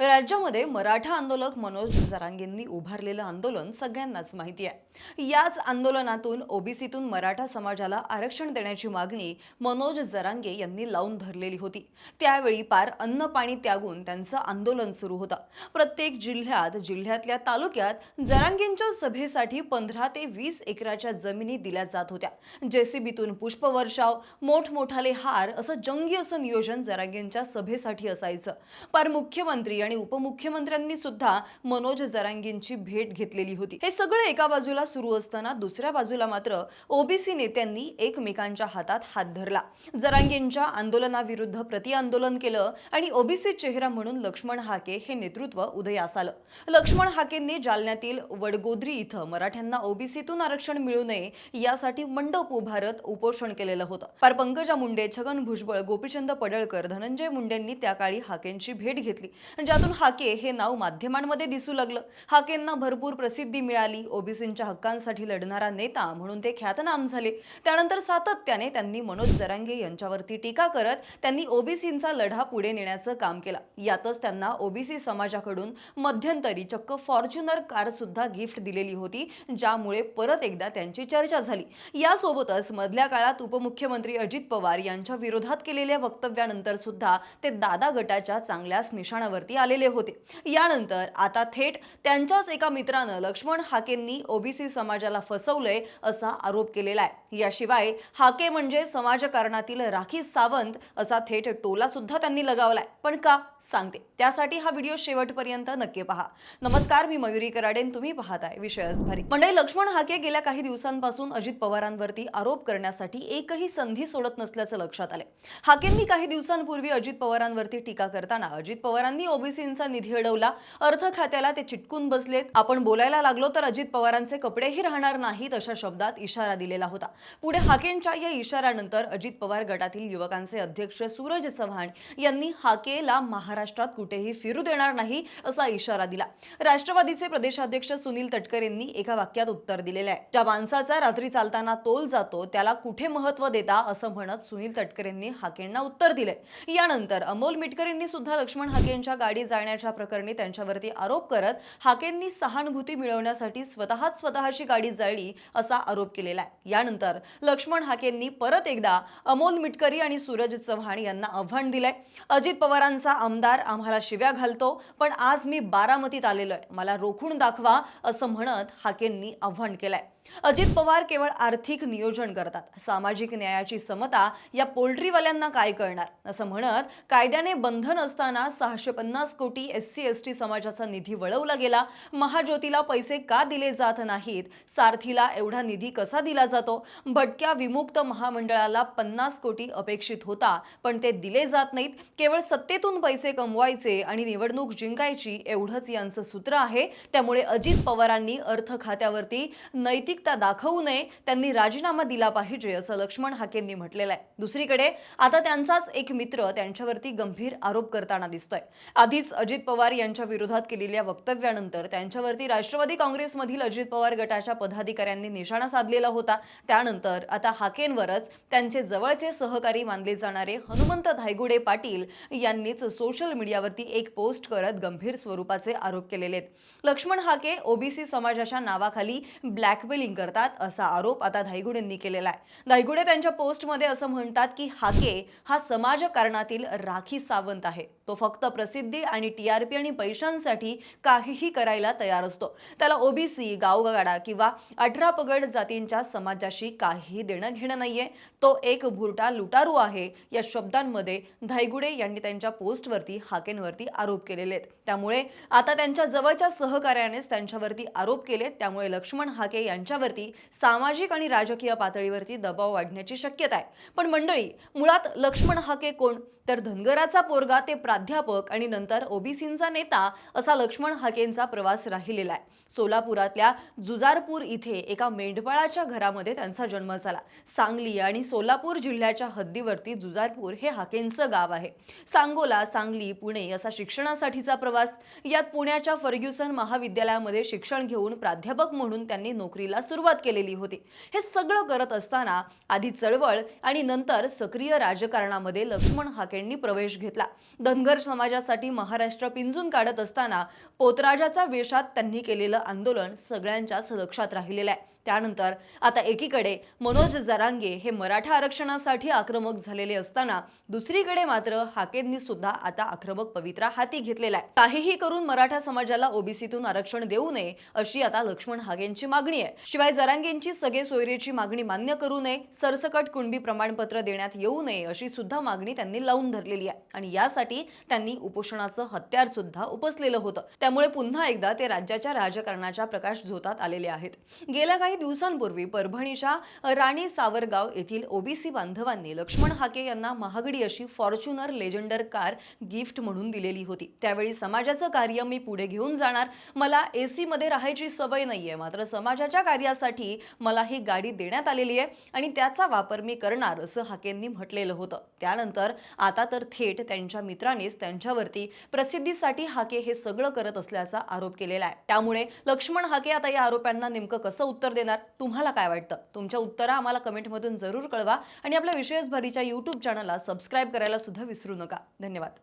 राज्यामध्ये मराठा आंदोलक मनोज जरांगेंनी उभारलेलं आंदोलन सगळ्यांनाच माहिती आहे. याच आंदोलनातून ओबीसीतून मराठा समाजाला आरक्षण देण्याची मागणी मनोज जरांगे यांनी लावून धरलेली होती. त्यावेळी पार अन्न पाणी त्यागून त्यांचं आंदोलन सुरू होतं. प्रत्येक जिल्ह्यात जिल्ह्यातल्या तालुक्यात जरांगेंच्या सभेसाठी पंधरा ते वीस एकराच्या जमिनी दिल्या जात होत्या. जेसीबीतून पुष्पवर्षाव मोठमोठाले हार असं जंगी असं नियोजन जरांगेंच्या सभेसाठी असायचं. पार मुख्यमंत्री आणि उपमुख्यमंत्र्यांनी सुद्धा मनोज जरांगींची भेट घेतलेली होती. हे सगळं एका बाजूला सुरू असताना दुसऱ्या बाजूला मात्र ओबीसी नेत्यांनी एकमेकांच्या हातात हात धरला. जरांगींच्या आंदोलनाविरुद्ध प्रति आंदोलन केलं आणि ओबीसी चेहरा म्हणून लक्ष्मण हाके हे नेतृत्व उदयास आलं. लक्ष्मण हाकेंनी जालन्यातील वडगोद्री इथं मराठ्यांना ओबीसीतून आरक्षण मिळू नये यासाठी मंडप उभारत उपोषण केलेलं होतं. पार पंकजा मुंडे छगन भुजबळ गोपीचंद पडळकर धनंजय मुंडेंनी त्या काळी हाकेंची भेट घेतली. ज्या ज्यातून हाके हे नाव माध्यमांमध्ये दिसू लागलं. हाकेंना भरपूर प्रसिद्धी मिळाली. ओबीसींच्या हक्कांसाठी लढणारा नेता म्हणून ते ख्यातनाम झाले. त्यानंतर सातत्याने त्यांनी मनोज जरांगे यांच्यावरती टीका करत त्यांनी ओबीसींचा लढा पुढे नेण्याचं काम केलं. यातच त्यांना ओबीसी समाजाकडून मध्यंतरी चक्क फॉर्च्युनर कार सुद्धा गिफ्ट दिलेली होती ज्यामुळे परत एकदा त्यांची चर्चा झाली. यासोबतच मधल्या काळात उपमुख्यमंत्री अजित पवार यांच्या विरोधात केलेल्या वक्तव्यानंतर सुद्धा ते दादा गटाच्या चांगल्याच निशाणावरती आले. आलेले होते. यानंतर आता थेट त्यांच्याच एका मित्रानं लक्ष्मण हाकेंनी ओबीसी समाजाला फसवलंय असा आरोप केलेला आहे. याशिवाय हाके म्हणजे समाजकारणातील राखी सावंत असा थेट टोला सुद्धा त्यांनी लगावलाय. पण का? सांगते. त्यासाठी हा व्हिडिओ शेवटपर्यंत नक्की पहा. नमस्कार मी मयुरी कराडेन तुम्ही पाहताय विषयच भारी. मंडळी लक्ष्मण हाके गेल्या काही दिवसांपासून अजित पवारांवरती आरोप करण्यासाठी एकही संधी सोडत नसल्याचं लक्षात आले हाकेंनी काही दिवसांपूर्वी अजित पवारांवरती टीका करताना अजित पवारांनी ओबीसी ओबीसींचा निधी अडवला. अर्थ खात्याला ते चिटकून बसलेत. आपण बोलायला लागलो तर अजित पवारांचे कपडेही राहणार नाहीत अशा शब्दात इशारा दिलेला होता. पुढे हाकेंच्या या इशाऱ्यानंतर अजित पवार गटातील युवकांचे अध्यक्ष सूरज चव्हाण यांनी हाकेला महाराष्ट्रात कुठेही फिरू देणार नाही असा इशारा दिला. राष्ट्रवादीचे प्रदेशाध्यक्ष सुनील तटकरेंनी एका वाक्यात उत्तर दिलेलं आहे. ज्या माणसाचा रात्री चालताना तोल जातो त्याला कुठे महत्त्व देता असं म्हणत सुनील तटकरेंनी हाकेंना उत्तर दिले यानंतर अमोल मिटकरींनी सुद्धा लक्ष्मण हाकेंच्या गाडी जाण्याच्या प्रकरणी त्यांच्यावरती आरोप करत हाकेंनी सहानुभूती मिळवण्यासाठी स्वतःच स्वतःची गाडी जाळली असा आरोप केलेला आहे. यानंतर लक्ष्मण हाकेंनी परत एकदा अमोल मिटकरी आणि सूरज चव्हाण यांना आव्हान दिलंय. अजित पवारांचा आमदार आम्हाला शिव्या घालतो पण आज मी बारामतीत आलेलो आहे. मला रोखून दाखवा असं म्हणत हाकेंनी आव्हान केलंय. अजित पवार केवळ आर्थिक नियोजन करतात. सामाजिक न्यायाची समता या पोल्ट्रीवाल्यांना काय करणार? असं म्हणत कायद्याने बंधन असताना सहाशे पन्नास कोटी एस सी एस टी समाजाचा निधी वळवला गेला. महाज्योतीला पैसे का दिले जात नाहीत? सारथीला एवढा निधी कसा दिला जातो? भटक्या विमुक्त महामंडळाला पन्नास कोटी अपेक्षित होता पण ते दिले जात नाहीत. केवळ सत्तेतून पैसे कमवायचे आणि निवडणूक जिंकायची एवढंच यांचं सूत्र आहे. त्यामुळे अजित पवारांनी अर्थ खात्यावरती नैतिक मानसिकता दाखवू नये त्यांनी राजीनामा दिला पाहिजे असं लक्ष्मण हाकेंनी म्हटलेलं आहे. दुसरीकडे आता त्यांचाच एक मित्र त्यांच्यावरती गंभीर आरोप करताना दिसतोय. आधीच अजित पवार यांच्या विरोधात केलेल्या वक्तव्यानंतर त्यांच्यावरती राष्ट्रवादी काँग्रेसमधील अजित पवार गटाच्या पदाधिकाऱ्यांनी निशाणा साधलेला होता. त्यानंतर आता हाकेंवरच त्यांचे जवळचे सहकारी मानले जाणारे हनुमंत धायगुडे पाटील यांनीच सोशल मीडियावरती एक पोस्ट करत गंभीर स्वरूपाचे आरोप केलेले आहेत. लक्ष्मण हाके ओबीसी समाजाच्या नावाखाली ब्लॅकमेलिंग ट्रोलिंग करतात असा आरोप आता धायगुडेंनी केलेला आहे. धायगुडे त्यांच्या पोस्टमध्ये असं म्हणतात की हाके हा समाजकारणातील राखी सावंत आहे. तो फक्त प्रसिद्धी आणि टी आर पी आणि पैशांसाठी काहीही करायला तयार असतो. त्याला ओबीसी गावगाडा किंवा अठरा पगड जातींच्या समाजाशी काहीही देणं घेणं नाहीये. तो एक भुरटा लुटारू आहे या शब्दांमध्ये धायगुडे यांनी त्यांच्या पोस्टवरती हाकेंवरती आरोप केलेले आहेत. त्यामुळे आता त्यांच्या जवळच्या सहकार्यानेच त्यांच्यावरती आरोप केलेत. त्यामुळे लक्ष्मण हाके यांच्या यांच्यावरती सामाजिक आणि राजकीय पातळीवरती दबाव वाढण्याची शक्यता आहे पण मंडळी मुळात लक्ष्मण हाके कोण? तर धनगराचा पोरगा ते प्राध्यापक आणि नंतर ओबीसींचा नेता असा लक्ष्मण हाकेंचा प्रवास राहिलेला आहे. सोलापुरातल्या जुजारपूर इथे एका मेंढपाळाच्या घरामध्ये त्यांचा जन्म झाला. सांगली आणि सोलापूर जिल्ह्याच्या हद्दीवरती जुजारपूर हे हाकेंचं गाव आहे. सांगोला सांगली पुणे असा शिक्षणासाठीचा प्रवास यात पुण्याच्या फर्ग्युसन महाविद्यालयामध्ये शिक्षण घेऊन प्राध्यापक म्हणून त्यांनी नोकरीला करायला सुरुवात केलेली होती. हे सगळं करत असताना आधी चळवळ आणि नंतर सक्रिय राजकारणामध्ये लक्ष्मण हाकेंनी प्रवेश घेतला. धनगर समाजासाठी महाराष्ट्र पिंजून काढत असताना पोतराजाचा वेशात त्यांनी केलेलं आंदोलन सगळ्यांच्याच लक्षात राहिलेलं आहे. त्यानंतर आता एकीकडे मनोज जरांगे हे मराठा आरक्षणासाठी आक्रमक झालेले असताना दुसरीकडे मात्र हाकेंनी सुद्धा आता आक्रमक पवित्रा हाती घेतलेला आहे. काहीही करून मराठा समाजाला ओबीसीतून आरक्षण देऊ नये अशी आता लक्ष्मण हागेंची मागणी आहे. शिवाय जरांगेंची सगळे सोयरीची मागणी मान्य करू नये सरसकट कुणबी प्रमाणपत्र देण्यात येऊ नये अशी सुद्धा मागणी त्यांनी लावून धरलेली आहे. आणि यासाठी त्यांनी उपोषणाचं हत्यार सुद्धा उपसलेलं होतं. त्यामुळे पुन्हा एकदा ते राज्याच्या राजकारणाच्या प्रकाश झोतात आलेले आहेत. गेल्या काही दिवसांपूर्वी परभणीच्या राणी सावरगाव येथील ओबीसी बांधवांनी लक्ष्मण हाके यांना महागडी अशी फॉर्च्युनर लेजेंडर कार गिफ्ट म्हणून दिलेली होती. त्यावेळी समाजाचं कार्य मी पुढे घेऊन जाणार मला एसी मध्ये राहायची सवय नाहीये मात्र समाजाच्या कार्यासाठी मला ही गाडी देण्यात आलेली आहे आणि त्याचा वापर मी करणार असं हाकेंनी म्हटलेलं होतं. त्यानंतर आता तर थेट त्यांच्या मित्रानेच त्यांच्यावरती प्रसिद्धीसाठी हाके हे सगळं करत असल्याचा आरोप केलेला आहे. त्यामुळे लक्ष्मण हाके आता या आरोपांना नेमकं कसं उत्तर देणार? तुम्हाला काय वाटतं? तुमच्या उत्तरं आम्हाला कमेंटमधून जरूर कळवा आणि आपल्या विशेष भरीच्या यूट्यूब चॅनलला सबस्क्राईब करायला सुद्धा विसरू नका. धन्यवाद.